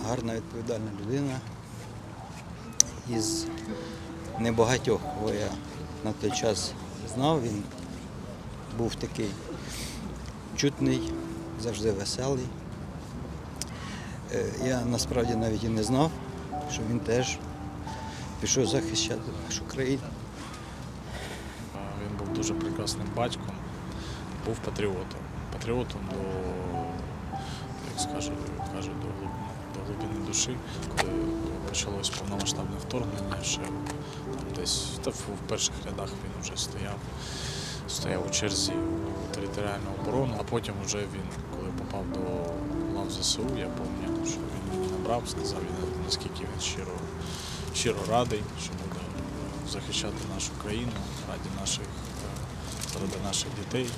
гарна відповідальна людина із небагатьох, кого я на той час знав. Він був такий чутний, завжди веселий. Е, Я насправді навіть і не знав, що він теж пішов захищати нашу країну. Він був дуже прекрасним батьком, був патріотом. Патріотом до, як скажу, кажуть, до, глиб- до глибини душі, коли почалось повномасштабне вторгнення, ще там десь та в перших рядах він вже стояв, стояв у черзі у територіальну оборону, а потім вже він, коли попав до лав ЗСУ, я пам'ятаю, що він набрав, сказав, він, наскільки він щиро, щиро радий, що буде захищати нашу країну раді наших, заради наших дітей.